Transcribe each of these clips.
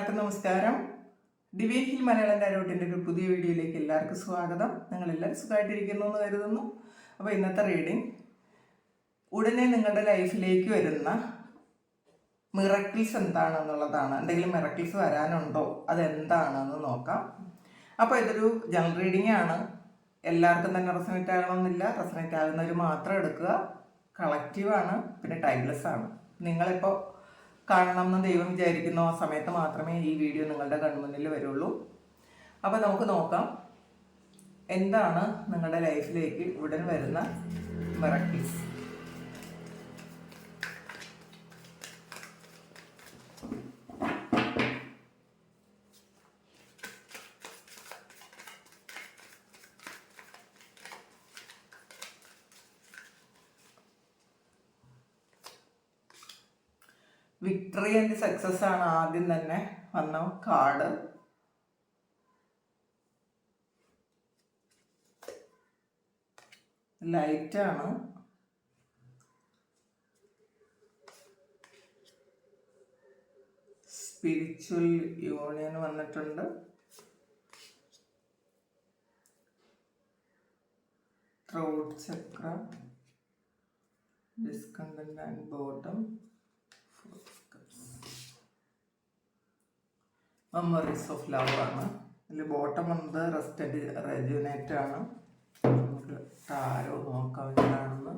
എല്ലാവർക്കും നമസ്കാരം. Divine hill Malayalam ഡയലോട്ടിന്റെ ഒരു പുതിയ വീഡിയോയിലേക്ക് എല്ലാവർക്കും സ്വാഗതം. നിങ്ങളെല്ലാവരും സുഖമായിട്ടിരിക്കുന്നു എന്ന് കരുതുന്നു. അപ്പോൾ ഇന്നത്തെ റീഡിംഗ് ഉടനെ നിങ്ങളുടെ ലൈഫിലേക്ക് വരുന്ന മിറക്കിൾസ് എന്താണെന്നുള്ളതാണ്. എന്തെങ്കിലും മിറക്കിൾസ് വരാനുണ്ടോ? അതെന്താണെന്ന് നോക്കാം. അപ്പോൾ ഇതൊരു ജനറൽ റീഡിംഗ് ആണ്. എല്ലാവർക്കും തന്നെ റെസനേറ്റ് ആകണമെന്നില്ല. റെസനേറ്റ് ആകുന്നവർ മാത്രം എടുക്കുക. കളക്റ്റീവാണ് പിന്നെ ടൈംലെസ് ആണ്. നിങ്ങളിപ്പോൾ കാണണം എന്ന് ദൈവം വിചാരിക്കുന്ന ആ സമയത്ത് മാത്രമേ ഈ വീഡിയോ നിങ്ങളുടെ കൺമുന്നിൽ വരുള്ളൂ. അപ്പോൾ നമുക്ക് നോക്കാം. എന്താണ് നിങ്ങളുടെ ലൈഫിലേക്ക് ഉടൻ വരുന്ന മിറക്കിൾസ്? വിക്ടറി ആൻഡ് സക്സസ് ആണ് ആദ്യം തന്നെ വന്ന കാർഡ് ലൈറ്റാണ് സ്പിരിച്വൽ യൂണിയൻ വന്നിട്ടുണ്ട്. Throat chakra discontent and bottom memories of love ആണ്. അതിൽ ബോട്ടം വന്നത് റെസ്റ്റഡ് റെജുനേറ്റ് ആണ്. നമുക്ക് ടാരോ നോക്കാം എന്താണെന്ന്.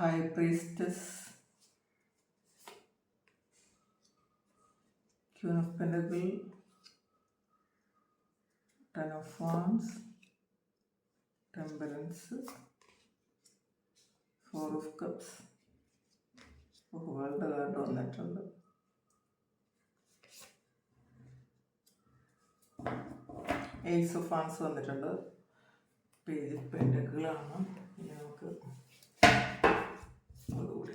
High priestess Queen of Pentacles, Ten of Wands, Temperance, Four of Cups, world card വന്നിട്ടുണ്ട്. ഏസ് ഓഫ് ഫാൻസ് വന്നിട്ടുണ്ട്. പേജ് പെൻഡക്കുകളാണ് ഇനി നമുക്ക് അതുകൂടി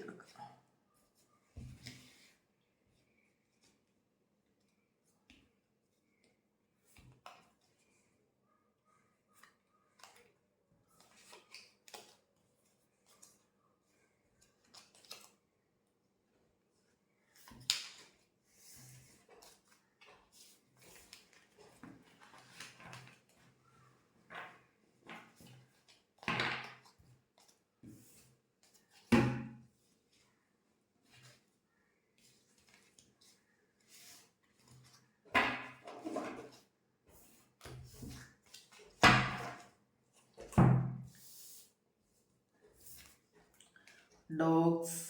എടുക്കാം dogs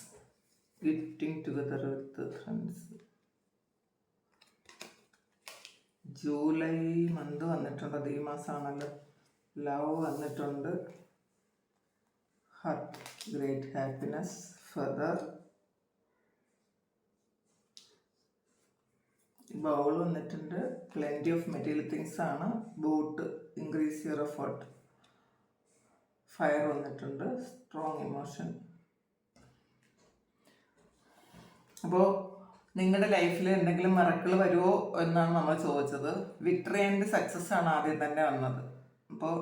getting together with friends. July month വന്നിട്ടുണ്ട്. അത് ഈ മാസമാണല്ലോ ലവ് വന്നിട്ടുണ്ട്. Heart great happiness feather. Bowl വന്നിട്ടുണ്ട്. പ്ലെന്റി ഓഫ് മെറ്റീരിയൽ തിങ്സ് ആണ്. Boot increase your effort. Fire വന്നിട്ടുണ്ട്. Strong emotion. അപ്പോൾ നിങ്ങളുടെ ലൈഫിൽ എന്തെങ്കിലും മറക്കൾ വരുമോ എന്നാണ് നമ്മൾ ചോദിച്ചത്. വിക്ടറി ആൻഡ് സക്സസ് ആണ് ആദ്യം തന്നെ വന്നത്. അപ്പോൾ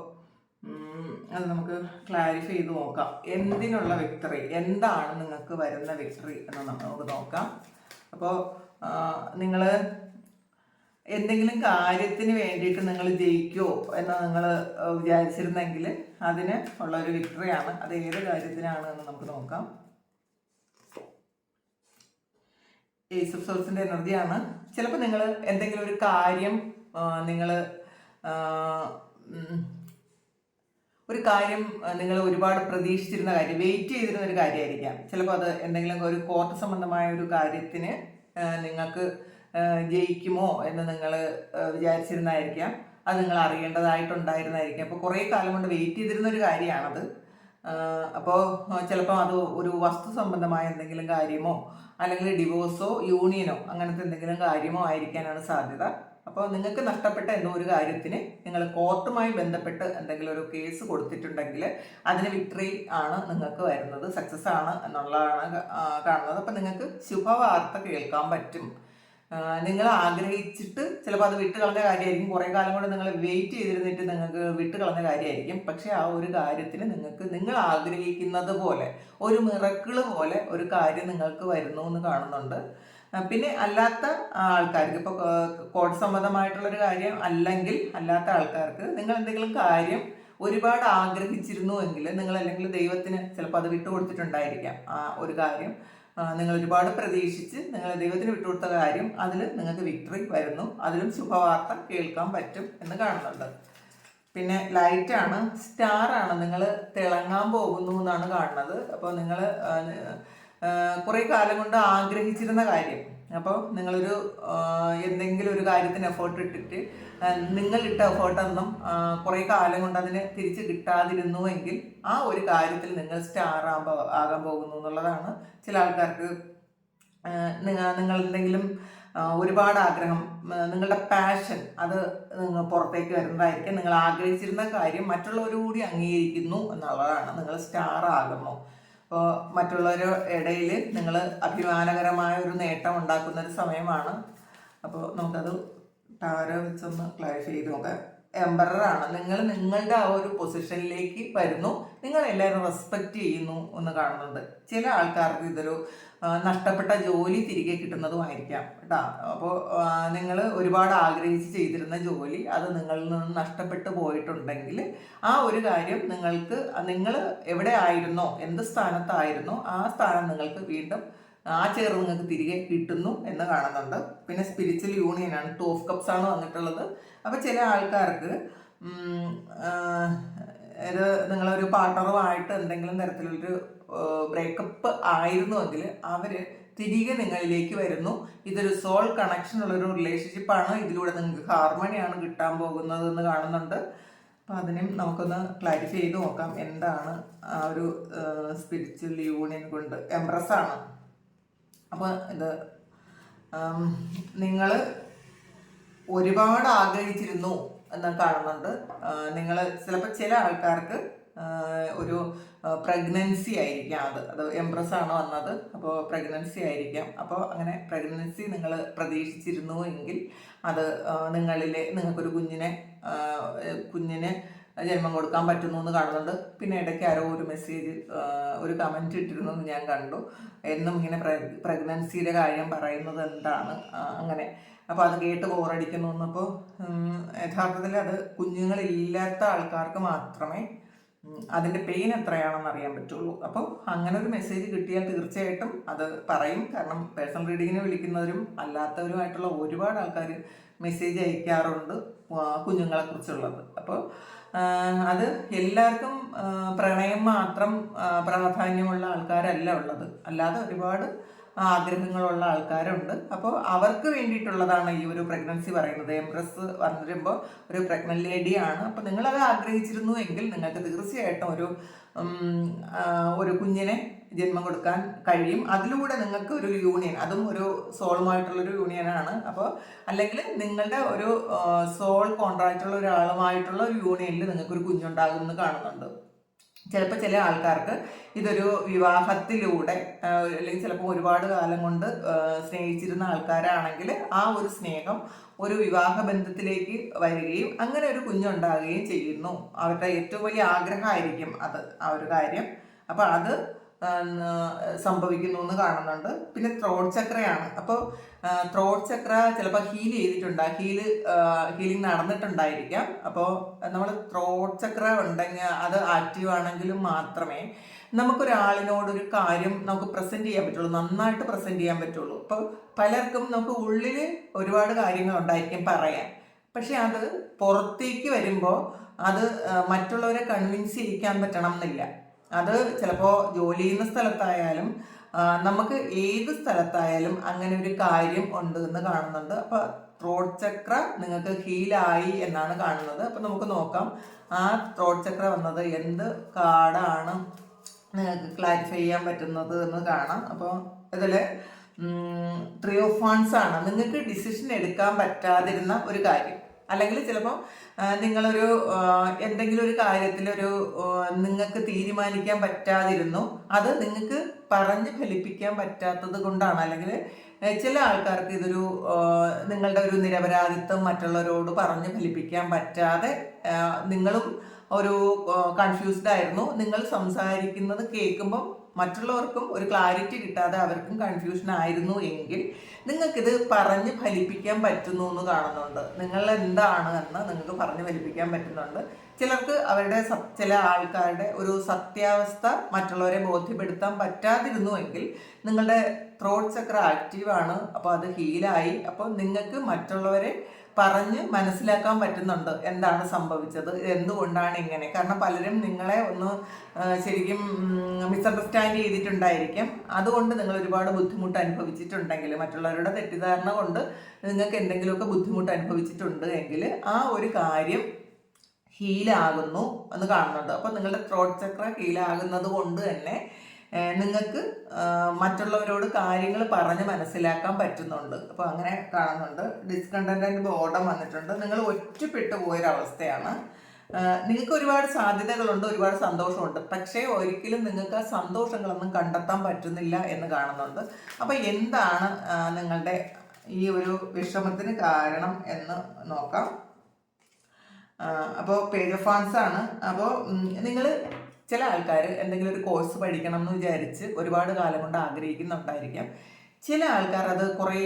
അത് നമുക്ക് ക്ലാരിഫൈ ചെയ്ത് നോക്കാം. എന്തിനുള്ള വിക്ടറി? എന്താണ് നിങ്ങൾക്ക് വരുന്ന വിക്ടറി എന്ന് നമുക്ക് നോക്കാം. അപ്പോൾ നിങ്ങൾ എന്തെങ്കിലും കാര്യത്തിന് വേണ്ടിയിട്ട് നിങ്ങൾ ജയിക്കുമോ എന്ന് നിങ്ങൾ വിചാരിച്ചിരുന്നെങ്കിൽ അതിന് ഉള്ള ഒരു വിക്ടറിയാണ്. അത് ഏത് കാര്യത്തിനാണ് എന്ന് നമുക്ക് നോക്കാം. ഏസ് ഓഫ് സോൾസിന്റെ എനർജിയാണ്. ചിലപ്പോൾ നിങ്ങൾ എന്തെങ്കിലും ഒരു കാര്യം നിങ്ങൾ ഒരു കാര്യം നിങ്ങൾ ഒരുപാട് പ്രതീക്ഷിച്ചിരുന്ന കാര്യം വെയിറ്റ് ചെയ്തിരുന്ന ഒരു കാര്യമായിരിക്കാം ചിലപ്പോൾ അത് എന്തെങ്കിലും ഒരു കോർട്ട് സംബന്ധമായ ഒരു കാര്യത്തിന് നിങ്ങൾക്ക് ജയിക്കുമോ എന്ന് നിങ്ങൾ വിചാരിച്ചിരുന്നായിരിക്കാം. അത് നിങ്ങൾ അറിയേണ്ടതായിട്ടുണ്ടായിരുന്നായിരിക്കാം. അപ്പോൾ കുറേ കാലം കൊണ്ട് വെയിറ്റ് ചെയ്തിരുന്ന ഒരു കാര്യമാണത് അപ്പോൾ ചിലപ്പോൾ അത് ഒരു വസ്തു സംബന്ധമായ എന്തെങ്കിലും കാര്യമോ അല്ലെങ്കിൽ ഡിവോഴ്സോ യൂണിയനോ അങ്ങനത്തെ എന്തെങ്കിലും കാര്യമോ ആയിരിക്കാനാണ് സാധ്യത. അപ്പോൾ നിങ്ങൾക്ക് നഷ്ടപ്പെട്ട എന്തോ ഒരു കാര്യത്തിന് നിങ്ങൾ കോർട്ടുമായി ബന്ധപ്പെട്ട് എന്തെങ്കിലും ഒരു കേസ് കൊടുത്തിട്ടുണ്ടെങ്കിൽ അതിന് വിക്ടറി ആണ് നിങ്ങൾക്ക് വരുന്നത് സക്സസ് ആണ് എന്നുള്ളതാണ് കാണുന്നത്. അപ്പം നിങ്ങൾക്ക് ശുഭവാർത്ത കേൾക്കാൻ പറ്റും. നിങ്ങൾ ആഗ്രഹിച്ചിട്ട് ചിലപ്പോൾ അത് വിട്ട് കളഞ്ഞ കാര്യമായിരിക്കും. കുറേ കാലം കൊണ്ട് നിങ്ങൾ വെയിറ്റ് ചെയ്തിരുന്നിട്ട് നിങ്ങൾക്ക് വിട്ട് കളഞ്ഞ കാര്യമായിരിക്കും. പക്ഷേ ആ ഒരു കാര്യത്തിന് നിങ്ങൾക്ക് നിങ്ങൾ ആഗ്രഹിക്കുന്നത് പോലെ ഒരു മിറക്കിൾ പോലെ ഒരു കാര്യം നിങ്ങൾക്ക് വരുന്നു എന്ന് കാണുന്നുണ്ട്. പിന്നെ അല്ലാത്ത ആൾക്കാർക്ക് ഇപ്പോൾ കോഡ് സംബന്ധമായിട്ടുള്ളൊരു കാര്യം അല്ലെങ്കിൽ അല്ലാത്ത ആൾക്കാർക്ക് നിങ്ങൾ എന്തെങ്കിലും കാര്യം ഒരുപാട് ആഗ്രഹിച്ചിരുന്നു എങ്കിൽ നിങ്ങൾ അല്ലെങ്കിൽ ദൈവത്തിന് ചിലപ്പോൾ അത് വിട്ടുകൊടുത്തിട്ടുണ്ടായിരിക്കാം. ആ ഒരു കാര്യം. നിങ്ങൾ ഒരുപാട് പ്രതീക്ഷിച്ച് നിങ്ങൾ ദൈവത്തിന് വിട്ടുകൊടുത്ത കാര്യം അതിൽ നിങ്ങൾക്ക് വിക്ടറി വരുന്നു. അതിലും ശുഭവാർത്ത കേൾക്കാൻ പറ്റും എന്ന് കാണുന്നുണ്ട്. പിന്നെ ലൈറ്റ് ആണ് സ്റ്റാർ ആണ്. നിങ്ങൾ തിളങ്ങാൻ പോകുന്നു എന്നാണ് കാണുന്നത്. അപ്പോൾ നിങ്ങൾ കുറേ കാലം കൊണ്ട് ആഗ്രഹിച്ചിരുന്ന കാര്യം. അപ്പോൾ നിങ്ങളൊരു എന്തെങ്കിലും ഒരു കാര്യത്തിന് എഫേർട്ട് ഇട്ടിട്ട് നിങ്ങളിട്ട എഫേർട്ടൊന്നും കുറേ കാലം കൊണ്ട് അതിന് തിരിച്ച് കിട്ടാതിരുന്നുവെങ്കിൽ ആ ഒരു കാര്യത്തിൽ നിങ്ങൾ സ്റ്റാർ ആകാൻ ആകാൻ പോകുന്നു എന്നുള്ളതാണ് ചില ആൾക്കാർക്ക് നിങ്ങൾ എന്തെങ്കിലും ഒരുപാട് ആഗ്രഹം നിങ്ങളുടെ പാഷൻ അത് നിങ്ങൾ പുറത്തേക്ക് വരുന്നതായിരിക്കും. നിങ്ങൾ ആഗ്രഹിച്ചിരുന്ന കാര്യം മറ്റുള്ളവർ കൂടി അംഗീകരിക്കുന്നു എന്നുള്ളതാണ്. നിങ്ങൾ സ്റ്റാർ ആകുന്നു. അപ്പോൾ മറ്റുള്ളവരുടെ ഇടയിൽ നിങ്ങൾ അഭിമാനകരമായ ഒരു നേട്ടം ഉണ്ടാക്കുന്ന ഒരു സമയമാണ്. അപ്പോൾ നമുക്കത് ടാരോ വെച്ചൊന്ന് ക്ലാരിഫൈ ചെയ്ത് നോക്കാം. എംബറാണ് നിങ്ങൾ നിങ്ങളുടെ ആ ഒരു പൊസിഷനിലേക്ക് വരുന്നു. നിങ്ങൾ എല്ലാവരും റെസ്പെക്റ്റ് ചെയ്യുന്നു എന്ന് കാണുന്നത് ചില ആൾക്കാർക്ക് ഇതൊരു നഷ്ടപ്പെട്ട ജോലി തിരികെ കിട്ടുന്നതുമായിരിക്കാം കേട്ടോ. അപ്പോൾ നിങ്ങൾ ഒരുപാട് ആഗ്രഹിച്ച് ചെയ്തിരുന്ന ജോലി അത് നിങ്ങളിൽ നിന്ന് നഷ്ടപ്പെട്ടു പോയിട്ടുണ്ടെങ്കിൽ ആ ഒരു കാര്യം നിങ്ങൾക്ക് നിങ്ങൾ എവിടെ ആയിരുന്നോ എന്ത് സ്ഥാനത്തായിരുന്നോ ആ സ്ഥാനം നിങ്ങൾക്ക് വീണ്ടും ആ ചെയർ നിങ്ങൾക്ക് തിരികെ കിട്ടുന്നു എന്ന് കാണുന്നുണ്ട്. പിന്നെ സ്പിരിച്വൽ യൂണിയനാണ് ടു ഓഫ് കപ്സ് ആണ് വന്നിട്ടുള്ളത്. അപ്പോൾ ചില ആൾക്കാർക്ക് ഇത് നിങ്ങളൊരു പാർട്ണറുമായിട്ട് എന്തെങ്കിലും തരത്തിലൊരു ബ്രേക്കപ്പ് ആയിരുന്നുവെങ്കിൽ അവർ തിരികെ നിങ്ങളിലേക്ക് വരുന്നു. ഇതൊരു സോൾ കണക്ഷൻ ഉള്ള ഉള്ളൊരു റിലേഷൻഷിപ്പാണ് ഇതിലൂടെ നിങ്ങൾക്ക് ഹാർമണിയാണ് കിട്ടാൻ പോകുന്നത് എന്ന് കാണുന്നുണ്ട്. അപ്പം അതിനും നമുക്കൊന്ന് ക്ലാരിഫൈ ചെയ്ത് നോക്കാം. എന്താണ് ആ ഒരു സ്പിരിച്വൽ യൂണിയൻ കൊണ്ട് എംപ്രസ് ആണ്. അപ്പോൾ ഇത് നിങ്ങൾ ഒരുപാട് ആഗ്രഹിച്ചിരുന്നു എന്ന് കാണുന്നുണ്ട്. നിങ്ങൾ ചിലപ്പോൾ ചില ആൾക്കാർക്ക് ഒരു പ്രഗ്നൻസി ആയിരിക്കാം അത്. അത് എംപ്രസ് ആണ് വന്നത്. അപ്പോൾ പ്രഗ്നൻസി ആയിരിക്കാം. അപ്പോൾ അങ്ങനെ പ്രഗ്നൻസി നിങ്ങൾ പ്രതീക്ഷിച്ചിരുന്നു എങ്കിൽ അത് നിങ്ങളിലെ നിങ്ങൾക്കൊരു കുഞ്ഞിനെ കുഞ്ഞിന് ജന്മം കൊടുക്കാൻ പറ്റുന്നു എന്ന് കാണുന്നുണ്ട്. പിന്നെ ഇടയ്ക്ക് ആരോ ഒരു മെസ്സേജ് ഒരു കമന്റ് ഇട്ടിരുന്നു ഞാൻ കണ്ടു. എന്നും ഇങ്ങനെ പ്രഗ്നൻസിയുടെ കാര്യം പറയുന്നത് എന്താണ്? അങ്ങനെ. അപ്പോൾ അത് കേട്ട് ബോറടിക്കുന്നു എന്നപ്പോൾ യഥാർത്ഥത്തിൽ അത് കുഞ്ഞുങ്ങളില്ലാത്ത ആൾക്കാർക്ക് മാത്രമേ അതിന്റെ പെയിൻ എത്രയാണെന്ന് അറിയാൻ പറ്റുള്ളൂ. അപ്പോൾ അങ്ങനെ ഒരു മെസ്സേജ് കിട്ടിയാൽ തീർച്ചയായിട്ടും അത് പറയും. കാരണം പേഴ്സണൽ റീഡിങ്ങിന് വിളിക്കുന്നവരും അല്ലാത്തവരുമായിട്ടുള്ള ഒരുപാട് ആൾക്കാർ മെസ്സേജ് അയക്കാറുണ്ട് കുഞ്ഞുങ്ങളെക്കുറിച്ചുള്ളത് അപ്പോൾ അത് എല്ലാവർക്കും പ്രണയം മാത്രം പ്രാധാന്യമുള്ള ആൾക്കാരല്ല ഉള്ളത്. അല്ലാതെ ഒരുപാട് ആഗ്രഹങ്ങളുള്ള ആൾക്കാരുണ്ട്. അപ്പോൾ അവർക്ക് വേണ്ടിയിട്ടുള്ളതാണ് ഈ ഒരു പ്രഗ്നൻസി പറയുന്നത്. എംപ്രസ് വന്നിരുമ്പോൾ ഒരു പ്രഗ്നന്റ് ലേഡിയാണ് അപ്പോൾ നിങ്ങളത് ആഗ്രഹിച്ചിരുന്നു എങ്കിൽ നിങ്ങൾക്ക് തീർച്ചയായിട്ടും ഒരു ഒരു കുഞ്ഞിനെ ജന്മം കൊടുക്കാൻ കഴിയും. അതിലൂടെ നിങ്ങൾക്ക് ഒരു യൂണിയൻ അതും ഒരു സോളുമായിട്ടുള്ളൊരു യൂണിയനാണ് അപ്പോൾ അല്ലെങ്കിൽ നിങ്ങളുടെ ഒരു സോൾ കോൺട്രാക്റ്റുള്ള ഒരാളുമായിട്ടുള്ള ഒരു യൂണിയനിൽ നിങ്ങൾക്കൊരു കുഞ്ഞുണ്ടാകുമെന്ന് കാണുന്നുണ്ട്. ചിലപ്പോൾ ചില ആൾക്കാർക്ക് ഇതൊരു വിവാഹത്തിലൂടെ അല്ലെങ്കിൽ ചിലപ്പോൾ ഒരുപാട് കാലം കൊണ്ട് സ്നേഹിച്ചിരുന്ന ആൾക്കാരാണെങ്കിൽ ആ ഒരു സ്നേഹം ഒരു വിവാഹ ബന്ധത്തിലേക്ക് വരികയും അങ്ങനെ ഒരു കുഞ്ഞുണ്ടാകുകയും ചെയ്യുന്നു. അവരുടെ ഏറ്റവും വലിയ ആഗ്രഹമായിരിക്കും അത് ആ ഒരു കാര്യം. അപ്പോൾ അത് സംഭവിക്കുന്നു എന്ന് കാണുന്നുണ്ട്. പിന്നെ ത്രോട്ട് ചക്രയാണ് അപ്പോൾ ത്രോട്ട് ചക്ര ചിലപ്പോൾ ഹീൽ ചെയ്തിട്ടുണ്ട്. ഹീൽ ഹീലിംഗ് നടന്നിട്ടുണ്ടായിരിക്കാം. അപ്പോൾ നമ്മൾ ത്രോട്ട് ചക്ര ഉണ്ടെങ്കിൽ അത് ആക്റ്റീവ് ആണെങ്കിലും മാത്രമേ നമുക്കൊരാളിനോട് ഒരു കാര്യം നമുക്ക് പ്രസന്റ് ചെയ്യാൻ പറ്റുള്ളൂ. നന്നായിട്ട് പ്രസന്റ് ചെയ്യാൻ പറ്റുള്ളൂ. അപ്പോൾ പലർക്കും നമുക്ക് ഉള്ളിൽ ഒരുപാട് കാര്യങ്ങൾ ഉണ്ടായിരിക്കും പറയാൻ. പക്ഷെ അത് പുറത്തേക്ക് വരുമ്പോൾ അത് മറ്റുള്ളവരെ കൺവിൻസ് ചെയ്യിക്കാൻ പറ്റണം എന്നില്ല. അത് ചിലപ്പോൾ ജോലി ചെയ്യുന്ന സ്ഥലത്തായാലും നമുക്ക് ഏത് സ്ഥലത്തായാലും അങ്ങനെ ഒരു കാര്യം ഉണ്ട് എന്ന് കാണുന്നുണ്ട്. അപ്പോൾ ത്രോട്ട് ചക്ര നിങ്ങൾക്ക് ഹീലായി എന്നാണ് കാണുന്നത്. അപ്പം നമുക്ക് നോക്കാം ആ ത്രോട്ട് ചക്ര വന്നത് എന്ത് കാർഡാണ് നിങ്ങൾക്ക് ക്ലാരിഫൈ ചെയ്യാൻ പറ്റുന്നത് എന്ന് കാണാം. അപ്പോൾ ഇതിൽ ത്രീ ഓഫ് ഫാൻസ് ആണ്. നിങ്ങൾക്ക് ഡിസിഷൻ എടുക്കാൻ പറ്റാതിരുന്ന ഒരു കാര്യം. അല്ലെങ്കിൽ ചിലപ്പോൾ നിങ്ങളൊരു എന്തെങ്കിലും ഒരു കാര്യത്തിലൊരു നിങ്ങൾക്ക് തീരുമാനിക്കാൻ പറ്റാതിരുന്നു അത് നിങ്ങൾക്ക് പറഞ്ഞ് ഫലിപ്പിക്കാൻ പറ്റാത്തത് കൊണ്ടാണ്. അല്ലെങ്കിൽ ചില ആൾക്കാർക്ക് ഇതൊരു നിങ്ങളുടെ ഒരു നിരപരാധിത്വം മറ്റുള്ളവരോട് പറഞ്ഞ് ഫലിപ്പിക്കാൻ പറ്റാതെ നിങ്ങളും ഒരു കൺഫ്യൂസ്ഡ് ആയിരുന്നു. നിങ്ങൾ സംസാരിക്കുന്നത് കേൾക്കുമ്പം മറ്റുള്ളവർക്കും ഒരു ക്ലാരിറ്റി കിട്ടാതെ അവർക്കും കൺഫ്യൂഷൻ ആയിരുന്നു എങ്കിൽ നിങ്ങൾക്കിത് പറഞ്ഞ് ഫലിപ്പിക്കാൻ പറ്റുന്നു എന്ന് കാണുന്നുണ്ട്. നിങ്ങൾ എന്താണ് എന്ന് നിങ്ങൾക്ക് പറഞ്ഞ് ഫലിപ്പിക്കാൻ പറ്റുന്നുണ്ട്. ചിലർക്ക് അവരുടെ ചില ആൾക്കാരുടെ ഒരു സത്യാവസ്ഥ മറ്റുള്ളവരെ ബോധ്യപ്പെടുത്താൻ പറ്റാതിരുന്നുവെങ്കിൽ നിങ്ങളുടെ ത്രോട്ട് ചക്ര ആക്റ്റീവാണ് അപ്പോൾ അത് ഹീലായി അപ്പോൾ നിങ്ങൾക്ക് മറ്റുള്ളവരെ പറഞ്ഞ് മനസ്സിലാക്കാൻ പറ്റുന്നുണ്ട് എന്താണ് സംഭവിച്ചത് എന്തുകൊണ്ടാണ് ഇങ്ങനെ. കാരണം പലരും നിങ്ങളെ ഒന്ന് ശരിക്കും മിസ്അണ്ടർസ്റ്റാൻഡ് ചെയ്തിട്ടുണ്ടായിരിക്കും. അതുകൊണ്ട് നിങ്ങൾ ഒരുപാട് ബുദ്ധിമുട്ട് അനുഭവിച്ചിട്ടുണ്ടെങ്കിൽ മറ്റുള്ളവരുടെ തെറ്റിദ്ധാരണ കൊണ്ട് നിങ്ങൾക്ക് എന്തെങ്കിലുമൊക്കെ ബുദ്ധിമുട്ട് അനുഭവിച്ചിട്ടുണ്ട് എങ്കിൽ ആ ഒരു കാര്യം ഹീലാകുന്നു എന്ന് കാണുന്നുണ്ട്. അപ്പോൾ നിങ്ങളുടെ ത്രോട്ട് ചക്ര ഹീലാകുന്നത് കൊണ്ട് തന്നെ നിങ്ങൾക്ക് മറ്റുള്ളവരോട് കാര്യങ്ങൾ പറഞ്ഞ് മനസ്സിലാക്കാൻ പറ്റുന്നുണ്ട്. അപ്പോൾ അങ്ങനെ കാണുന്നുണ്ട്. ഡിസ്കണ്ടന്റ് ബോർഡം വന്നിട്ടുണ്ട്. നിങ്ങൾ ഒറ്റപ്പെട്ടു പോയൊരവസ്ഥയാണ്. നിങ്ങൾക്ക് ഒരുപാട് സാധ്യതകളുണ്ട് ഒരുപാട് സന്തോഷമുണ്ട്. പക്ഷേ ഒരിക്കലും നിങ്ങൾക്ക് ആ സന്തോഷങ്ങളൊന്നും കണ്ടെത്താൻ പറ്റുന്നില്ല എന്ന് കാണുന്നുണ്ട്. അപ്പോൾ എന്താണ് നിങ്ങളുടെ ഈ ഒരു വിഷമത്തിന് കാരണം എന്ന് നോക്കാം. അപ്പോൾ പേജ് ഓഫ് ഫാൻസ് ആണ്. അപ്പോൾ നിങ്ങൾ ചില ആൾക്കാർ എന്തെങ്കിലും ഒരു കോഴ്സ് പഠിക്കണം എന്ന് വിചാരിച്ച് ഒരുപാട് കാലം കൊണ്ട് ആഗ്രഹിക്കുന്നുണ്ടായിരിക്കാം. ചില ആൾക്കാർ അത് കുറേ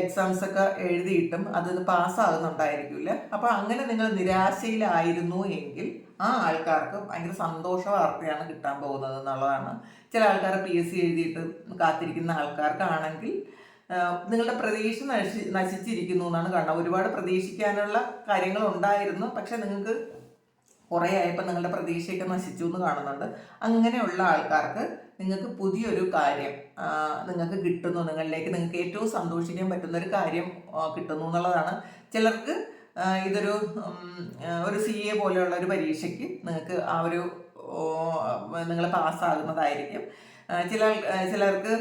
എക്സാംസ് ഒക്കെ എഴുതിയിട്ടും അത് പാസ്സാകുന്നുണ്ടായിരിക്കില്ല അപ്പോൾ അങ്ങനെ നിങ്ങൾ നിരാശയിലായിരുന്നു എങ്കിൽ ആ ആൾക്കാർക്ക് ഭയങ്കര സന്തോഷ വാർത്തയാണ് കിട്ടാൻ പോകുന്നത് എന്നുള്ളതാണ്. ചില ആൾക്കാർ പി എസ് സി എഴുതിയിട്ട് കാത്തിരിക്കുന്ന ആൾക്കാർക്കാണെങ്കിൽ നിങ്ങളുടെ പ്രതീക്ഷ നശി നശിച്ചിരിക്കുന്നു എന്നാണ് കാണുന്നത് ഒരുപാട് പ്രതീക്ഷിക്കാനുള്ള കാര്യങ്ങൾ ഉണ്ടായിരുന്നു. പക്ഷെ നിങ്ങൾക്ക് കുറേ ആയപ്പോൾ നിങ്ങളുടെ പ്രതീക്ഷയൊക്കെ നശിച്ചു എന്ന് കാണുന്നുണ്ട്. അങ്ങനെയുള്ള ആൾക്കാർക്ക് നിങ്ങൾക്ക് പുതിയൊരു കാര്യം നിങ്ങൾക്ക് കിട്ടുന്നു. നിങ്ങളിലേക്ക് നിങ്ങൾക്ക് ഏറ്റവും സന്തോഷിക്കാൻ പറ്റുന്ന ഒരു കാര്യം കിട്ടുന്നു എന്നുള്ളതാണ്. ചിലർക്ക് ഇതൊരു ഒരു സി എ പോലെയുള്ള ഒരു പരീക്ഷയ്ക്ക് നിങ്ങൾക്ക് ആ ഒരു നിങ്ങൾ പാസ്സാകുന്നതായിരിക്കും. ചില ചിലർക്ക്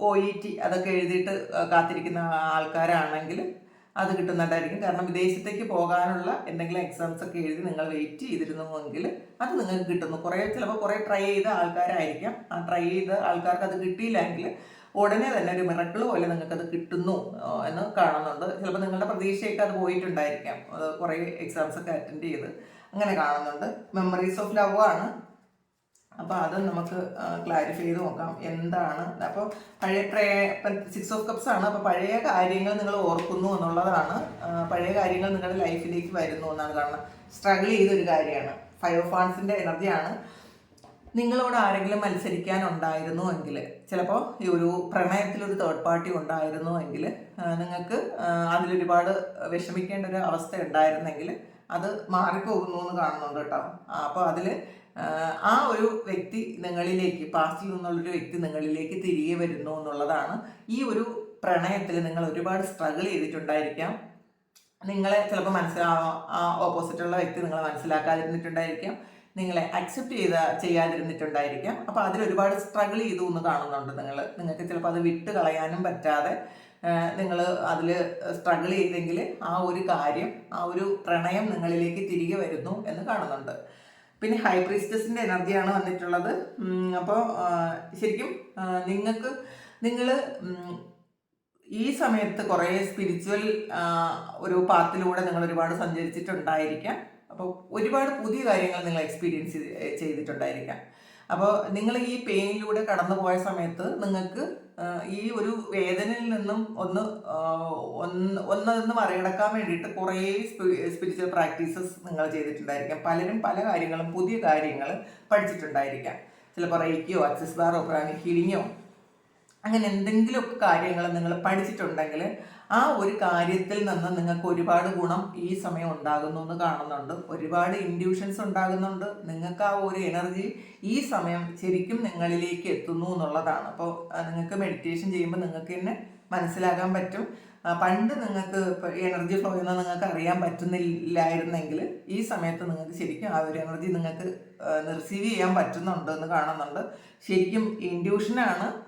ഒ ഇ ടി അതൊക്കെ എഴുതിയിട്ട് കാത്തിരിക്കുന്ന ആൾക്കാരാണെങ്കിൽ അത് കിട്ടുന്നുണ്ടായിരിക്കും കാരണം വിദേശത്തേക്ക് പോകാനുള്ള എന്തെങ്കിലും എക്സാംസ് ഒക്കെ എഴുതി നിങ്ങൾ വെയിറ്റ് ചെയ്തിരുന്നുവെങ്കിൽ അത് നിങ്ങൾക്ക് കിട്ടുന്നു. കുറേ ചിലപ്പോൾ കുറേ ട്രൈ ചെയ്ത ആൾക്കാരായിരിക്കാം. ആ ട്രൈ ചെയ്ത ആൾക്കാർക്ക് അത് കിട്ടിയില്ലെങ്കിൽ ഉടനെ തന്നെ ഒരു മിറക്കിൾ പോലെ നിങ്ങൾക്കത് കിട്ടുന്നു എന്ന് കാണുന്നുണ്ട്. ചിലപ്പോൾ നിങ്ങളുടെ പ്രതീക്ഷയൊക്കെ അത് പോയിട്ടുണ്ടായിരിക്കാം. കുറേ എക്സാംസ് ഒക്കെ അറ്റൻഡ് ചെയ്ത് അങ്ങനെ കാണുന്നുണ്ട്. മെമ്മറീസ് ഓഫ് ലവ് ആണ്. അപ്പോൾ അത് നമുക്ക് ക്ലാരിഫൈ ചെയ്ത് നോക്കാം എന്താണ്. അപ്പോൾ പഴയ പ്രേ സിക്സ് ഓഫ് കപ്സ് ആണ്. അപ്പോൾ പഴയ കാര്യങ്ങൾ നിങ്ങൾ ഓർക്കുന്നു എന്നുള്ളതാണ്. പഴയ കാര്യങ്ങൾ നിങ്ങളുടെ ലൈഫിലേക്ക് വരുന്നു എന്നാണ് കാരണം സ്ട്രഗിൾ ചെയ്തൊരു കാര്യമാണ്. ഫൈവ് ഓഫ് ഫാൻസിന്റെ എനർജിയാണ് നിങ്ങളോട് ആരെങ്കിലും മത്സരിക്കാനുണ്ടായിരുന്നു എങ്കിൽ ചിലപ്പോൾ ഈ ഒരു പ്രണയത്തിലൊരു തേർഡ് പാർട്ടി ഉണ്ടായിരുന്നു എങ്കിൽ നിങ്ങൾക്ക് അതിലൊരുപാട് വിഷമിക്കേണ്ട ഒരു അവസ്ഥ ഉണ്ടായിരുന്നെങ്കിൽ അത് മാറിപ്പോകുന്നു എന്ന് കാണുന്നുണ്ട് കേട്ടോ. അപ്പോൾ അതിൽ ആ ഒരു വ്യക്തി നിങ്ങളിലേക്ക് പാസ്റ്റിൽ നിന്നുള്ളൊരു വ്യക്തി നിങ്ങളിലേക്ക് തിരികെ വരുന്നു എന്നുള്ളതാണ് ഈ ഒരു പ്രണയത്തിൽ നിങ്ങൾ ഒരുപാട് സ്ട്രഗിൾ ചെയ്തിട്ടുണ്ടായിരിക്കാം. നിങ്ങളെ ചിലപ്പോൾ മനസ്സിലാവാം ഓപ്പോസിറ്റുള്ള വ്യക്തി നിങ്ങളെ മനസ്സിലാക്കാതിരുന്നിട്ടുണ്ടായിരിക്കാം. നിങ്ങളെ അക്സെപ്റ്റ് ചെയ്ത ചെയ്യാതിരുന്നിട്ടുണ്ടായിരിക്കാം. അപ്പോൾ അതിൽ ഒരുപാട് സ്ട്രഗിൾ ചെയ്തു എന്ന് കാണുന്നുണ്ട് നിങ്ങൾ നിങ്ങൾക്ക് ചിലപ്പോൾ അത് വിട്ട് കളയാനും പറ്റാതെ നിങ്ങൾ അതിൽ സ്ട്രഗിൾ ചെയ്തെങ്കിൽ ആ ഒരു കാര്യം ആ ഒരു പ്രണയം നിങ്ങളിലേക്ക് തിരികെ വരുന്നു എന്ന് കാണുന്നുണ്ട്. പിന്നെ ഹൈ പ്രീസ്റ്റസിന്റെ എനർജിയാണ് വന്നിട്ടുള്ളത്. അപ്പോൾ ശരിക്കും നിങ്ങൾക്ക് നിങ്ങൾ ഈ സമയത്ത് കുറേ സ്പിരിച്വൽ ഒരു പാത്തിലൂടെ നിങ്ങൾ ഒരുപാട് സഞ്ചരിച്ചിട്ടുണ്ടായിരിക്കാം. അപ്പോൾ ഒരുപാട് പുതിയ കാര്യങ്ങൾ നിങ്ങൾ എക്സ്പീരിയൻസ് ചെയ്തിട്ടുണ്ടായിരിക്കാം. അപ്പോൾ നിങ്ങൾ ഈ പെയിനിലൂടെ കടന്നു പോയ സമയത്ത് നിങ്ങൾക്ക് ഈ ഒരു വേദനയിൽ നിന്നും ഒന്ന് ഒന്ന് ഒന്ന് മറികടക്കാൻ വേണ്ടിയിട്ട് കുറേ സ്പിരിച്വൽ പ്രാക്ടീസസ് നിങ്ങൾ ചെയ്തിട്ടുണ്ടായിരിക്കാം. പലരും പല കാര്യങ്ങളും പുതിയ കാര്യങ്ങൾ പഠിച്ചിട്ടുണ്ടായിരിക്കാം. ചിലപ്പോൾ റേക്കിയോ അക്സസ് ബാറോ പ്രാണി അങ്ങനെ എന്തെങ്കിലുമൊക്കെ കാര്യങ്ങൾ നിങ്ങൾ പഠിച്ചിട്ടുണ്ടെങ്കിൽ ആ ഒരു കാര്യത്തിൽ നിന്ന് നിങ്ങൾക്ക് ഒരുപാട് ഗുണം ഈ സമയം ഉണ്ടാകുന്നു എന്ന് കാണുന്നുണ്ട്. ഒരുപാട് ഇൻഡ്യൂഷൻസ് ഉണ്ടാകുന്നുണ്ട്. നിങ്ങൾക്ക് ആ ഒരു എനർജി ഈ സമയം ശരിക്കും നിങ്ങളിലേക്ക് എത്തുന്നു എന്നുള്ളതാണ്. അപ്പോൾ നിങ്ങൾക്ക് മെഡിറ്റേഷൻ ചെയ്യുമ്പോൾ നിങ്ങൾക്ക് തന്നെ മനസ്സിലാക്കാൻ പറ്റും. പണ്ട് നിങ്ങൾക്ക് എനർജി ഫ്ലോ ചെയ്യുന്നത് നിങ്ങൾക്ക് അറിയാൻ പറ്റുന്നില്ലായിരുന്നെങ്കിൽ ഈ സമയത്ത് നിങ്ങൾക്ക് ശരിക്കും ആ ഒരു എനർജി നിങ്ങൾക്ക് റിസീവ് ചെയ്യാൻ പറ്റുന്നുണ്ട് എന്ന് കാണുന്നുണ്ട്. ശരിക്കും ഇൻഡ്യൂഷനാണ്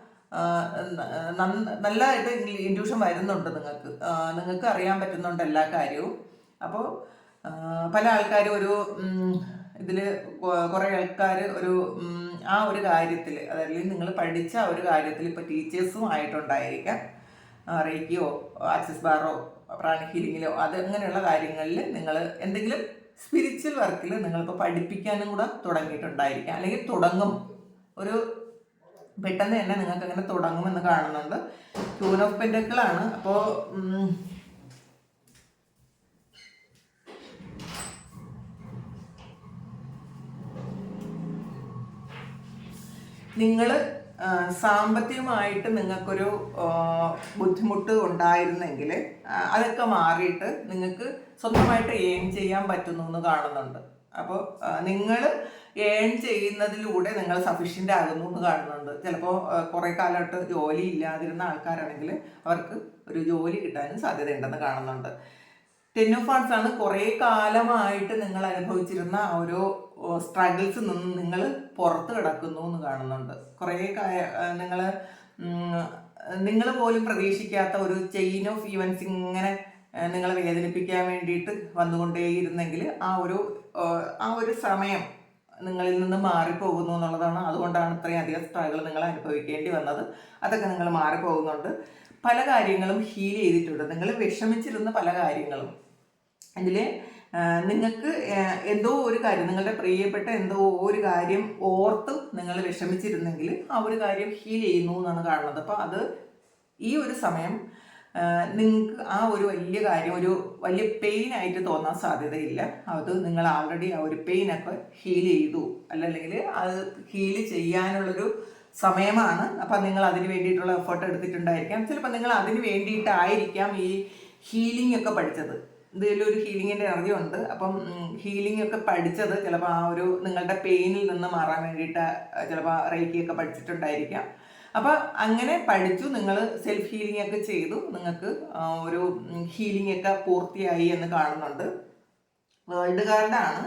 നല്ലതായിട്ട് ഇൻഡ്യൂഷൻ വരുന്നുണ്ട് നിങ്ങൾക്ക്. നിങ്ങൾക്ക് അറിയാൻ പറ്റുന്നുണ്ട് എല്ലാ കാര്യവും. അപ്പോൾ പല ആൾക്കാരും ഒരു ഇതിൽ കുറേ ആൾക്കാർ ഒരു ആ ഒരു കാര്യത്തിൽ അതല്ലെങ്കിൽ നിങ്ങൾ പഠിച്ച ആ ഒരു കാര്യത്തിൽ ഇപ്പോൾ ടീച്ചേഴ്സും ആയിട്ടുണ്ടായിരിക്കാം. റേക്കിയോ ആക്സസ് ബാറോ പ്രാണി ഹീലിങ്ങിലോ അത് അങ്ങനെയുള്ള കാര്യങ്ങളിൽ നിങ്ങൾ എന്തെങ്കിലും സ്പിരിച്വൽ വർക്കിൽ നിങ്ങളിപ്പോൾ പഠിപ്പിക്കാനും കൂടെ തുടങ്ങിയിട്ടുണ്ടായിരിക്കാം. അല്ലെങ്കിൽ തുടങ്ങും. ഒരു പെട്ടെന്ന് തന്നെ നിങ്ങൾക്ക് അങ്ങനെ തുടങ്ങുമെന്ന് കാണുന്നുണ്ട്. ക്യൂൻ ഓഫ് പെൻഡക്കിളാണ് അപ്പോൾ നിങ്ങൾ സാമ്പത്തികമായിട്ട് നിങ്ങൾക്കൊരു ബുദ്ധിമുട്ട് ഉണ്ടായിരുന്നെങ്കിൽ അതൊക്കെ മാറിയിട്ട് നിങ്ങൾക്ക് സ്വന്തമായിട്ട് എയിം ചെയ്യാൻ പറ്റുന്നു എന്ന് കാണുന്നുണ്ട്. അപ്പോൾ നിങ്ങൾ ഏൺ ചെയ്യുന്നതിലൂടെ നിങ്ങൾ സഫീഷ്യന്റ് ആകുന്നു എന്ന് കാണുന്നുണ്ട്. ചിലപ്പോൾ കുറേ കാലമായിട്ട് ജോലി ഇല്ലാതിരുന്ന ആൾക്കാരാണെങ്കിൽ അവർക്ക് ഒരു ജോലി കിട്ടാനും സാധ്യതയുണ്ടെന്ന് കാണുന്നുണ്ട്. ടെൻ ഓഫ് ഫണ്ട്സ് ആണ് കുറേ കാലമായിട്ട് നിങ്ങൾ അനുഭവിച്ചിരുന്ന ഓരോ സ്ട്രഗിൾസ് നിന്ന് നിങ്ങൾ പുറത്ത് കിടക്കുന്നു എന്ന് കാണുന്നുണ്ട്. കുറേ നിങ്ങൾ നിങ്ങൾ പോലും പ്രതീക്ഷിക്കാത്ത ഒരു ചെയിൻ ഓഫ് ഈവൻസ് ഇങ്ങനെ നിങ്ങളെ വേദനിപ്പിക്കാൻ വേണ്ടിയിട്ട് വന്നുകൊണ്ടേയിരുന്നെങ്കിൽ ആ ഒരു ആ, ഒരു സമയം നിങ്ങളിൽ നിന്ന് മാറിപ്പോകുന്നു എന്നുള്ളതാണ്. അതുകൊണ്ടാണ് ഇത്രയും അധികം സ്ട്രഗിൾ നിങ്ങൾ അനുഭവിക്കേണ്ടി വന്നത്. അതൊക്കെ നിങ്ങൾ മാറിപ്പോകുന്നുണ്ട്. പല കാര്യങ്ങളും ഹീൽ ചെയ്തിട്ടുണ്ട്. നിങ്ങൾ വിഷമിച്ചിരുന്ന പല കാര്യങ്ങളും. അതിൽ നിങ്ങൾക്ക് എന്തോ ഒരു കാര്യം നിങ്ങളുടെ പ്രിയപ്പെട്ട എന്തോ ഒരു കാര്യം ഓർത്ത് നിങ്ങൾ വിഷമിച്ചിരുന്നെങ്കിൽ ആ ഒരു കാര്യം ഹീൽ ചെയ്യുന്നു എന്നാണ് കാണുന്നത്. അപ്പോൾ അത് ഈ ഒരു സമയം നിങ്ങൾക്ക് ആ ഒരു വലിയ കാര്യം ഒരു വലിയ പെയിൻ ആയിട്ട് തോന്നാൻ സാധ്യതയില്ല. അത് നിങ്ങൾ ആൾറെഡി ആ ഒരു പെയിനൊക്കെ ഹീൽ ചെയ്തു. അല്ലെങ്കിൽ അത് ഹീൽ ചെയ്യാനുള്ളൊരു സമയമാണ്. അപ്പം നിങ്ങൾ അതിന് വേണ്ടിയിട്ടുള്ള എഫേർട്ട് എടുത്തിട്ടുണ്ടായിരിക്കാം. ചിലപ്പോൾ നിങ്ങൾ അതിന് വേണ്ടിയിട്ടായിരിക്കാം ഈ ഹീലിംഗ് ഒക്കെ പഠിച്ചത്. ഇതിലൊരു ഹീലിങ്ങിന്റെ എനർജി ഉണ്ട്. അപ്പം ഹീലിംഗ് ഒക്കെ പഠിച്ചത് ചിലപ്പോൾ ആ ഒരു നിങ്ങളുടെ പെയിനിൽ നിന്ന് മാറാൻ വേണ്ടിയിട്ട് ചിലപ്പോൾ റേക്കിയൊക്കെ പഠിച്ചിട്ടുണ്ടായിരിക്കാം. അപ്പോൾ അങ്ങനെ പഠിച്ചു. നിങ്ങൾ സെൽഫ് ഹീലിംഗ് ഒക്കെ ചെയ്തു. നിങ്ങൾക്ക് ഒരു ഹീലിംഗ് ഒക്കെ പൂർത്തിയായി എന്ന് കാണുന്നുണ്ട്. വേൾഡ് കാർഡാണ്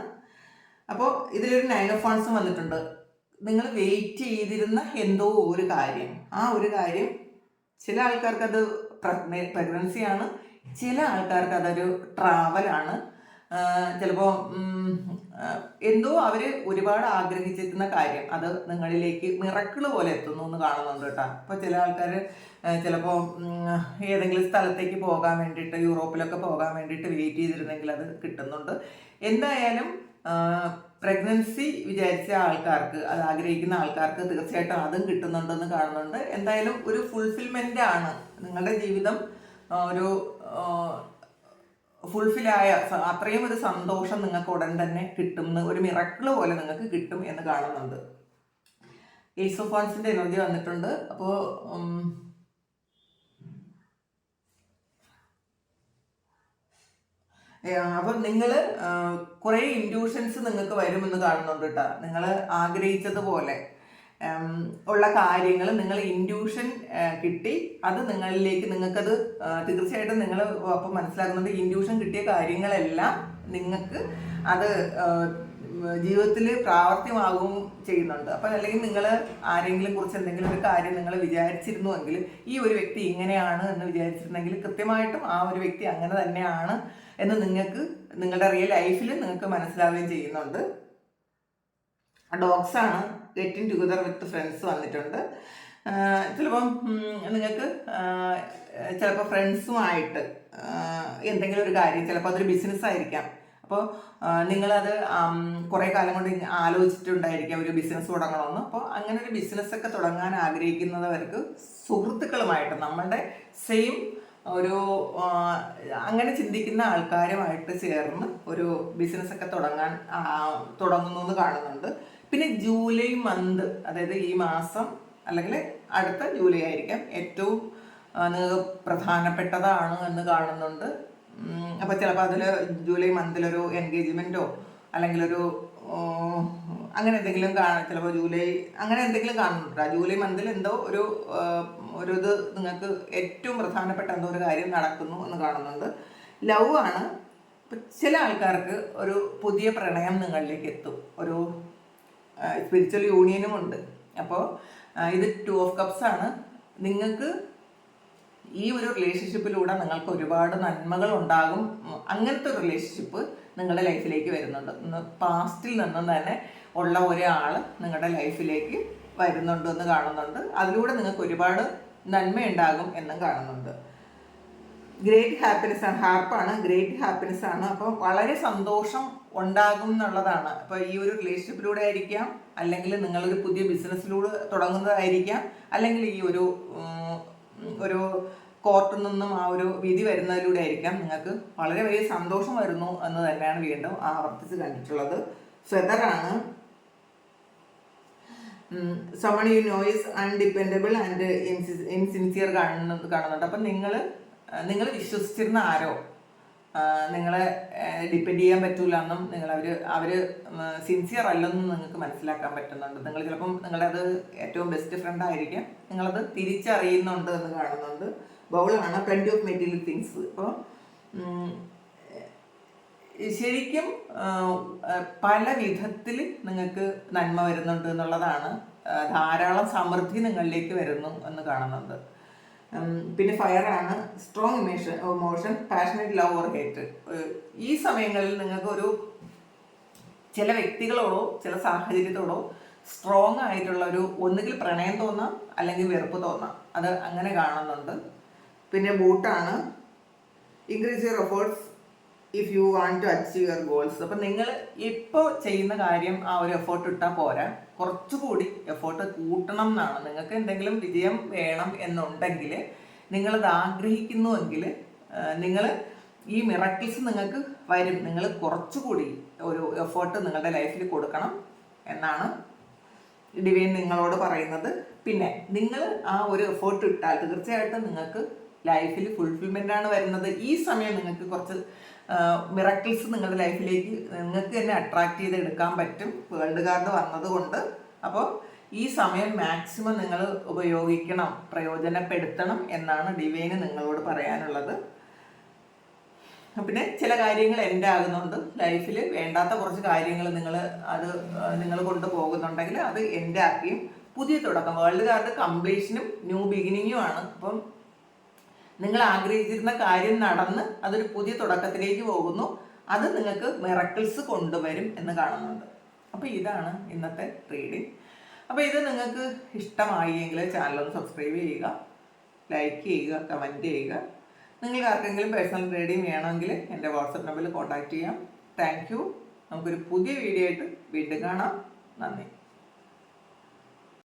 അപ്പോൾ ഇതിലൊരു നയൻ ഓഫ് ഫണ്ട്സും വന്നിട്ടുണ്ട്. നിങ്ങൾ വെയിറ്റ് ചെയ്തിരുന്ന എന്തോ ഒരു കാര്യം. ആ ഒരു കാര്യം ചില ആൾക്കാർക്ക് അത് പ്രഗ്നൻസിയാണ് ചില ആൾക്കാർക്ക് അതൊരു ട്രാവലാണ് ചിലപ്പോൾ എന്തോ അവർ ഒരുപാട് ആഗ്രഹിച്ചിരുന്ന കാര്യം. അത് നിങ്ങളിലേക്ക് മിറക്കിൾ പോലെ എത്തുന്നു എന്ന് കാണുന്നുണ്ട് കേട്ടോ. അപ്പോൾ ചില ആൾക്കാർ ചിലപ്പോൾ ഏതെങ്കിലും സ്ഥലത്തേക്ക് പോകാൻ വേണ്ടിയിട്ട് യൂറോപ്പിലൊക്കെ പോകാൻ വേണ്ടിയിട്ട് വെയിറ്റ് ചെയ്തിരുന്നെങ്കിൽ അത് കിട്ടുന്നുണ്ട്. എന്തായാലും പ്രഗ്നൻസി വിചാരിച്ച ആൾക്കാർക്ക് അത് ആഗ്രഹിക്കുന്ന ആൾക്കാർക്ക് തീർച്ചയായിട്ടും അതും കിട്ടുന്നുണ്ടെന്ന് കാണുന്നുണ്ട്. എന്തായാലും ഒരു ഫുൾഫിൽമെന്റ് ആണ് നിങ്ങളുടെ ജീവിതം ഒരു ഫുൾഫില്ലായ അത്രയും ഒരു സന്തോഷം നിങ്ങൾക്ക് ഉടൻ തന്നെ കിട്ടും ഒരു മിറക്കിൾ പോലെ നിങ്ങൾക്ക് കിട്ടും എന്ന് കാണുന്നുണ്ട്. ഏസ് ഓഫ് ഫാൻസിന്റെ എനർജി വന്നിട്ടുണ്ട്. അപ്പോൾ അപ്പം നിങ്ങൾ കുറേ ഇൻഡ്യൂഷൻസ് നിങ്ങൾക്ക് വരുമെന്ന് കാണുന്നുണ്ട് കേട്ടോ നിങ്ങൾ ആഗ്രഹിച്ചതുപോലെ ഉള്ള കാര്യങ്ങൾ നിങ്ങൾ ഇൻഡ്യൂഷൻ കിട്ടി. അത് നിങ്ങളിലേക്ക് നിങ്ങൾക്കത് തീർച്ചയായിട്ടും നിങ്ങൾ അപ്പം മനസ്സിലാക്കുന്നത് ഇൻഡ്യൂഷൻ കിട്ടിയ കാര്യങ്ങളെല്ലാം നിങ്ങൾക്ക് അത് ജീവിതത്തിൽ പ്രാവർത്തികമാകും ചെയ്യുന്നുണ്ട്. അപ്പം അല്ലെങ്കിൽ നിങ്ങൾ ആരെങ്കിലും കുറിച്ച് എന്തെങ്കിലും ഒരു കാര്യം നിങ്ങൾ വിചാരിച്ചിരുന്നുവെങ്കിൽ ഈ ഒരു വ്യക്തി ഇങ്ങനെയാണ് എന്ന് വിചാരിച്ചിരുന്നെങ്കിൽ കൃത്യമായിട്ടും ആ ഒരു വ്യക്തി അങ്ങനെ തന്നെയാണ് എന്ന് നിങ്ങൾക്ക് നിങ്ങളുടെ റിയൽ ലൈഫിൽ നിങ്ങൾക്ക് മനസ്സിലാവുകയും ചെയ്യുന്നുണ്ട്. ഡോഗ്സാണ് ഗെറ്റിംഗ് ടുഗദർ വിത്ത് ഫ്രണ്ട്സ് വന്നിട്ടുണ്ട്. ചിലപ്പം നിങ്ങൾക്ക് ചിലപ്പോൾ ഫ്രണ്ട്സുമായിട്ട് എന്തെങ്കിലും ഒരു കാര്യം ചിലപ്പോൾ അതൊരു ബിസിനസ് ആയിരിക്കാം. അപ്പോൾ നിങ്ങളത് കുറേ കാലം കൊണ്ട് ആലോചിച്ചിട്ടുണ്ടായിരിക്കാം ഒരു ബിസിനസ് തുടങ്ങണമെന്ന് അപ്പോൾ അങ്ങനെ ഒരു ബിസിനസ്സൊക്കെ തുടങ്ങാൻ ആഗ്രഹിക്കുന്നവർക്ക് സുഹൃത്തുക്കളുമായിട്ട് നമ്മളുടെ സെയിം ഒരു അങ്ങനെ ചിന്തിക്കുന്ന ആൾക്കാരുമായിട്ട് ചേർന്ന് ഒരു ബിസിനസ്സൊക്കെ തുടങ്ങാൻ തുടങ്ങുന്നു എന്ന് കാണുന്നുണ്ട്. പിന്നെ ജൂലൈ മന്ത് അതായത് ഈ മാസം അല്ലെങ്കിൽ അടുത്ത ജൂലൈ ആയിരിക്കാം ഏറ്റവും പ്രധാനപ്പെട്ടതാണ് എന്ന് കാണുന്നുണ്ട്. അപ്പോൾ ചിലപ്പോൾ അതിൽ ജൂലൈ മന്തിലൊരു എൻഗേജ്മെന്റോ അല്ലെങ്കിൽ ഒരു അങ്ങനെ എന്തെങ്കിലും കാണാം ചിലപ്പോൾ ജൂലൈ അങ്ങനെ എന്തെങ്കിലും കാണുന്നുണ്ട്. ജൂലൈ മന്തിൽ എന്തോ ഒരു ഒരു ഇത് നിങ്ങൾക്ക് ഏറ്റവും പ്രധാനപ്പെട്ട എന്തോ ഒരു കാര്യം നടക്കുന്നു എന്ന് കാണുന്നുണ്ട്. ലവ് ആണ്. ചില ആൾക്കാർക്ക് ഒരു പുതിയ പ്രണയം നിങ്ങളിലേക്ക് എത്തും. ഒരു സ്പിരിച്വൽ യൂണിയനും ഉണ്ട്. അപ്പോൾ ഇത് ടു ഓഫ് കപ്സ് ആണ്. നിങ്ങൾക്ക് ഈ ഒരു റിലേഷൻഷിപ്പിലൂടെ നിങ്ങൾക്ക് ഒരുപാട് നന്മകൾ ഉണ്ടാകും. അങ്ങനത്തെ ഒരു റിലേഷൻഷിപ്പ് നിങ്ങളുടെ ലൈഫിലേക്ക് വരുന്നുണ്ട്. പാസ്റ്റിൽ നിന്നും തന്നെ ഉള്ള ഒരാൾ നിങ്ങളുടെ ലൈഫിലേക്ക് വരുന്നുണ്ട് എന്ന് കാണുന്നുണ്ട്. അതിലൂടെ നിങ്ങൾക്ക് ഒരുപാട് നന്മയുണ്ടാകും എന്നും കാണുന്നുണ്ട്. ഗ്രേറ്റ് ഹാപ്പിനെസ് ആണ് ഹാപ്പാണ് ഗ്രേറ്റ് ഹാപ്പിനെസ് ആണ്. അപ്പോൾ വളരെ സന്തോഷം ഉണ്ടാകും എന്നുള്ളതാണ്. അപ്പോൾ ഈ ഒരു റിലേഷൻഷിപ്പിലൂടെ ആയിരിക്കാം അല്ലെങ്കിൽ നിങ്ങളൊരു പുതിയ ബിസിനസ്സിലൂടെ തുടങ്ങുന്നതായിരിക്കാം അല്ലെങ്കിൽ ഈ ഒരു ഒരു കോർട്ടിൽ നിന്നും ആ ഒരു വിധി വരുന്നതിലൂടെ ആയിരിക്കാം. നിങ്ങൾക്ക് വളരെ വലിയ സന്തോഷം വരുന്നു എന്ന് തന്നെയാണ് വീണ്ടും ആവർത്തിച്ച് കണ്ടിട്ടുള്ളത് ഫെദറാണ് someone you know is undependable and insincere കാണുന്നത് കാണുന്നുണ്ട്. അപ്പം നിങ്ങൾ നിങ്ങൾ വിശ്വസിച്ചിരുന്ന ആരോ? നിങ്ങളെ ഡിപ്പെൻഡ് ചെയ്യാൻ പറ്റൂല എന്നും നിങ്ങൾ അവർ അവർ സിൻസിയർ അല്ലെന്നും നിങ്ങൾക്ക് മനസ്സിലാക്കാൻ പറ്റുന്നുണ്ട്. നിങ്ങൾ ചിലപ്പം നിങ്ങളത് ഏറ്റവും ബെസ്റ്റ് ഫ്രണ്ട് ആയിരിക്കാം. നിങ്ങളത് തിരിച്ചറിയുന്നുണ്ട് എന്ന് കാണുന്നുണ്ട്. ബൗളാണ് ഫ്രണ്ട് ഓഫ് മെറ്റീരിയൽ തിങ്സ് ഇപ്പോൾ ശരിക്കും പല വിധത്തിൽ നിങ്ങൾക്ക് നന്മ വരുന്നുണ്ട് എന്നുള്ളതാണ് ധാരാളം സമൃദ്ധി നിങ്ങളിലേക്ക് വരുന്നു എന്ന് കാണുന്നുണ്ട്. പിന്നെ ഫയറാണ്. Strong emotion emotion passionate love or hate ഈ സമയങ്ങളിൽ നിങ്ങൾക്ക് ഒരു ചില വ്യക്തികളോടോ ചില സാഹചര്യത്തോടോ സ്ട്രോങ് ആയിട്ടുള്ള ഒരു ഒന്നുകിൽ പ്രണയം തോന്നാം അല്ലെങ്കിൽ വെറുപ്പ് തോന്നാം. അത് അങ്ങനെ കാണുന്നുണ്ട്. പിന്നെ ബൂട്ടാണ്. Increase your efforts if you want to achieve your goals അപ്പം നിങ്ങൾ ഇപ്പോൾ ചെയ്യുന്ന കാര്യം ആ ഒരു എഫേർട്ട് ഇട്ടാൽ പോരാ. കുറച്ചുകൂടി എഫേർട്ട് കൂട്ടണം എന്നാണ്. നിങ്ങൾക്ക് എന്തെങ്കിലും വിജയം വേണം എന്നുണ്ടെങ്കിൽ നിങ്ങളത് ആഗ്രഹിക്കുന്നുവെങ്കിൽ നിങ്ങൾ ഈ മിറക്കിൾസ് നിങ്ങൾക്ക് വരും. നിങ്ങൾ കുറച്ചുകൂടി ഒരു എഫേർട്ട് നിങ്ങളുടെ ലൈഫിൽ കൊടുക്കണം എന്നാണ് ഡിവൈൻ നിങ്ങളോട് പറയുന്നത്. പിന്നെ നിങ്ങൾ ആ ഒരു എഫേർട്ട് ഇട്ടാൽ തീർച്ചയായിട്ടും നിങ്ങൾക്ക് ലൈഫിൽ ഫുൾഫിൽമെന്റ് ആണ് വരുന്നത്. ഈ സമയം നിങ്ങൾക്ക് കുറച്ച് മിറക്കിൾസ് നിങ്ങളുടെ ലൈഫിലേക്ക് നിങ്ങൾക്ക് തന്നെ അട്രാക്ട് ചെയ്ത് എടുക്കാൻ പറ്റും. വേൾഡ് കാർഡ് വന്നതുകൊണ്ട്. അപ്പോൾ ഈ സമയം മാക്സിമം നിങ്ങൾ ഉപയോഗിക്കണം പ്രയോജനപ്പെടുത്തണം എന്നാണ് ഡിവൈന് നിങ്ങളോട് പറയാനുള്ളത്. പിന്നെ ചില കാര്യങ്ങൾ എന്റെ ആകുന്നുണ്ട്. ലൈഫിൽ വേണ്ടാത്ത കുറച്ച് കാര്യങ്ങൾ നിങ്ങൾ അത് നിങ്ങൾ കൊണ്ടുപോകുന്നുണ്ടെങ്കിൽ അത് എന്റെ ആക്കിയും പുതിയ തുടക്കം. വേൾഡ് കാർഡ് കംപ്ലീഷനും ന്യൂ ബിഗിനിങ്ങും ആണ് അപ്പം നിങ്ങൾ ആഗ്രഹിച്ചിരുന്ന കാര്യം നടന്ന് അതൊരു പുതിയ തുടക്കത്തിലേക്ക് പോകുന്നു. അത് നിങ്ങൾക്ക് മിറക്കിൾസ് കൊണ്ടുവരും എന്ന് കാണുന്നുണ്ട്. അപ്പോൾ ഇതാണ് ഇന്നത്തെ റീഡിങ് അപ്പോൾ ഇത് നിങ്ങൾക്ക് ഇഷ്ടമായി എങ്കിൽ ഒന്ന് സബ്സ്ക്രൈബ് ചെയ്യുക ലൈക്ക് ചെയ്യുക കമന്റ് ചെയ്യുക. നിങ്ങൾക്ക് ആർക്കെങ്കിലും പേഴ്സണൽ റീഡിങ് വേണമെങ്കിൽ എന്റെ വാട്സപ്പ് നമ്പറിൽ കോൺടാക്റ്റ് ചെയ്യാം. താങ്ക് യു നമുക്കൊരു പുതിയ വീഡിയോ ആയിട്ട് വീണ്ടും കാണാം. നന്ദി.